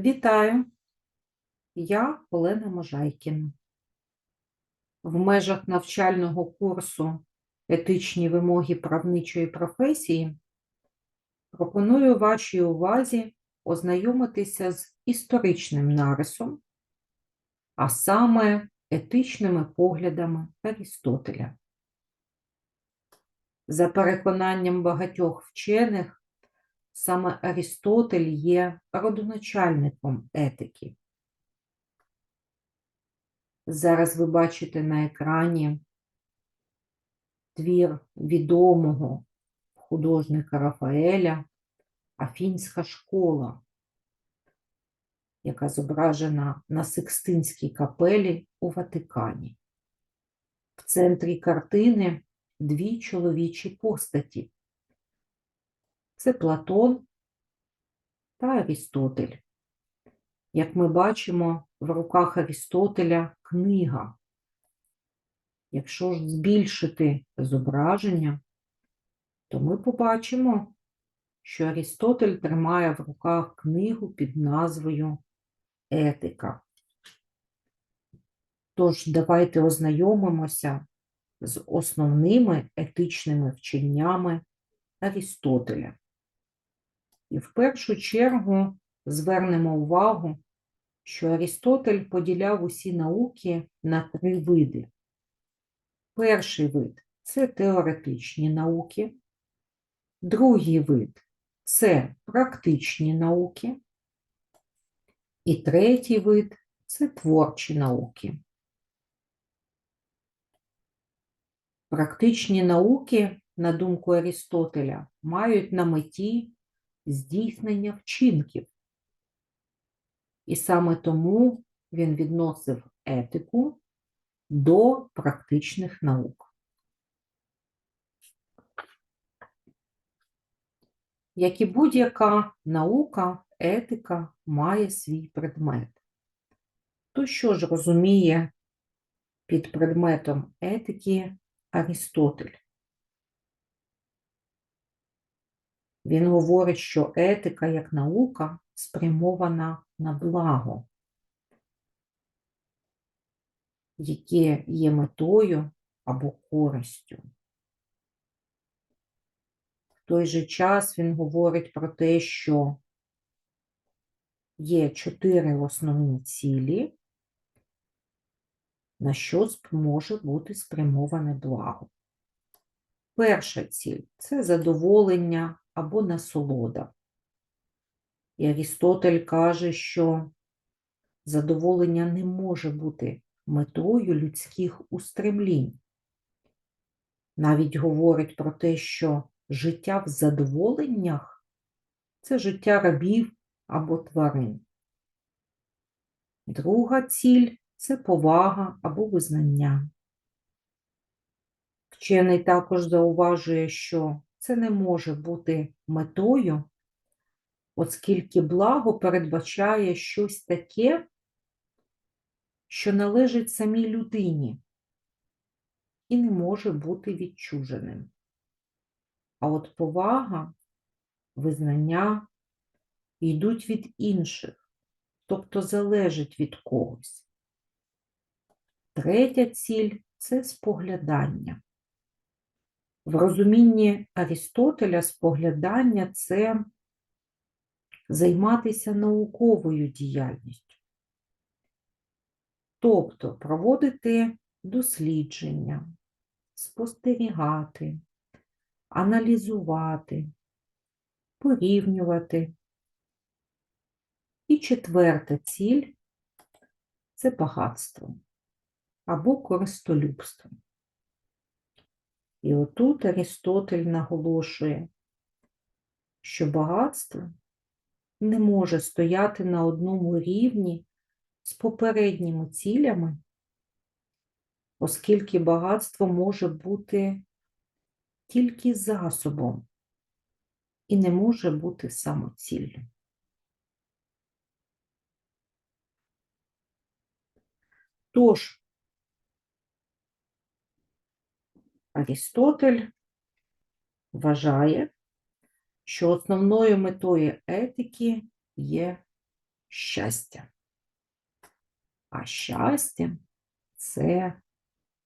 Вітаю! Я Олена Можайкіна. В межах навчального курсу Етичні вимоги правничої професії пропоную вашій увазі ознайомитися з історичним нарисом, а саме етичними поглядами Арістотеля. За переконанням багатьох вчених, саме Арістотель є родоначальником етики. Зараз ви бачите на екрані твір відомого художника Рафаеля Афінська школа, яка зображена на Сикстинській капелі у Ватикані. В центрі картини дві чоловічі постаті. Це Платон та Арістотель. Як ми бачимо, в руках Арістотеля книга. Якщо ж збільшити зображення, то ми побачимо, що Арістотель тримає в руках книгу під назвою Етика. Тож давайте ознайомимося з основними етичними вченнями Арістотеля. І в першу чергу звернемо увагу, що Арістотель поділяв усі науки на три види. Перший вид це теоретичні науки, другий вид це практичні науки, і третій вид це творчі науки. Практичні науки, на думку Арістотеля, мають на меті здійснення вчинків. І саме тому він відносив етику до практичних наук. Як і будь-яка наука, етика має свій предмет. То що ж розуміє під предметом етики Арістотель? Він говорить, що етика як наука спрямована на благо, яке є метою або користю. В той же час він говорить про те, що є чотири основні цілі, на що може бути спрямоване благо. Перша ціль це задоволення або насолода. І Арістотель каже, що задоволення не може бути метою людських устремлінь. Навіть говорить про те, що життя в задоволеннях це життя рабів або тварин. Друга ціль це повага або визнання. Вчений також зауважує, що це не може бути метою, оскільки благо передбачає щось таке, що належить самій людині і не може бути відчуженим. А от повага, визнання йдуть від інших, тобто залежать від когось. Третя ціль це споглядання. В розумінні Арістотеля споглядання це займатися науковою діяльністю, тобто проводити дослідження, спостерігати, аналізувати, порівнювати. І четверта ціль це багатство або користолюбство. І отут Арістотель наголошує, що багатство не може стояти на одному рівні з попередніми цілями, оскільки багатство може бути тільки засобом і не може бути самоціллю. Тож, Арістотель вважає, що основною метою етики є щастя. А щастя це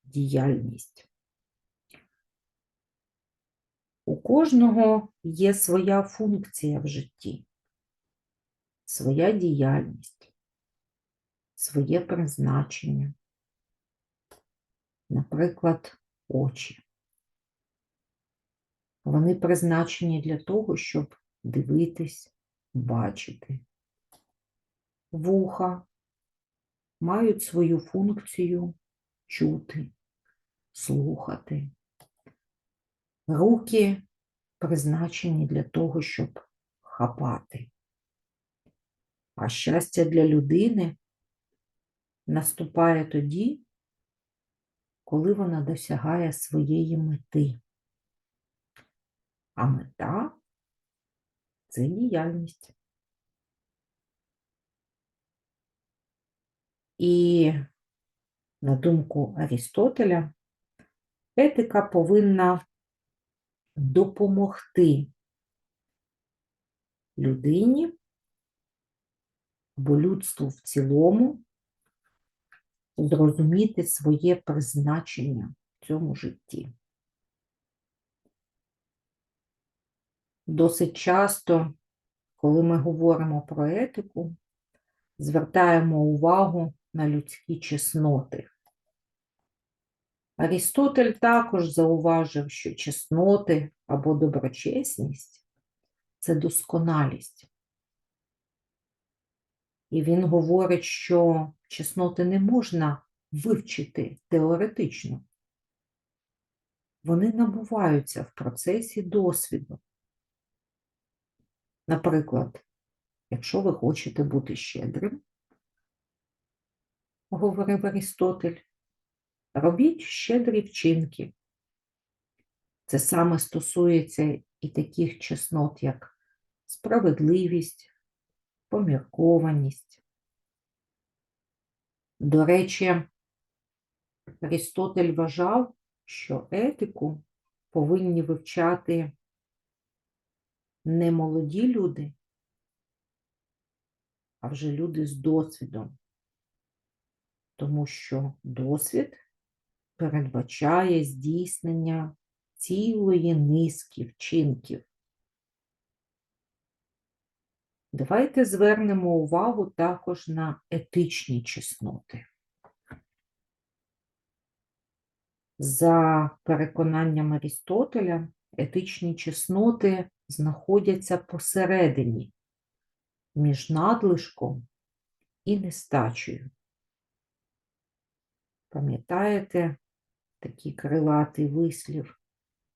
діяльність. У кожного є своя функція в житті, своя діяльність, своє призначення. Наприклад, очі. Вони призначені для того, щоб дивитись, бачити. Вуха мають свою функцію чути, слухати. Руки призначені для того, щоб хапати. А щастя для людини наступає тоді, коли вона досягає своєї мети. А мета це діяльність. І, на думку Арістотеля, етика повинна допомогти людині або людству в цілому зрозуміти своє призначення в цьому житті. Досить часто, коли ми говоримо про етику, звертаємо увагу на людські чесноти. Арістотель також зауважив, що чесноти або доброчесність це досконалість. І він говорить, що чесноти не можна вивчити теоретично. Вони набуваються в процесі досвіду. Наприклад, якщо ви хочете бути щедрим, говорив Арістотель, робіть щедрі вчинки. Це саме стосується і таких чеснот, як справедливість, поміркованість. До речі, Арістотель вважав, що етику повинні вивчати не молоді люди, а вже люди з досвідом, тому що досвід передбачає здійснення цілої низки вчинків. Давайте звернемо увагу також на етичні чесноти. За переконанням Арістотеля, етичні чесноти знаходяться посередині між надлишком і нестачею. Пам'ятаєте такий крилатий вислів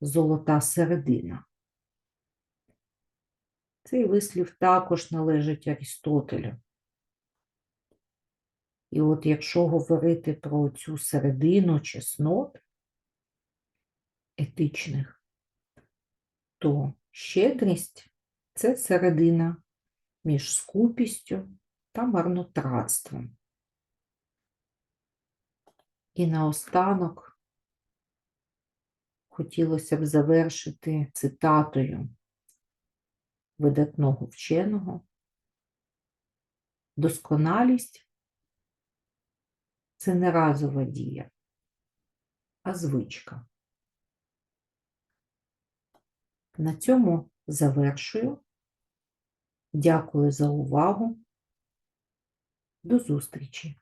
золота середина? Цей вислів також належить Арістотелю. І от якщо говорити про цю середину чеснот етичних, то щедрість це середина між скупістю та марнотратством. І наостанок хотілося б завершити цитатою видатного вченого. Досконалість це не разова дія, а звичка. На цьому завершую. Дякую за увагу. До зустрічі!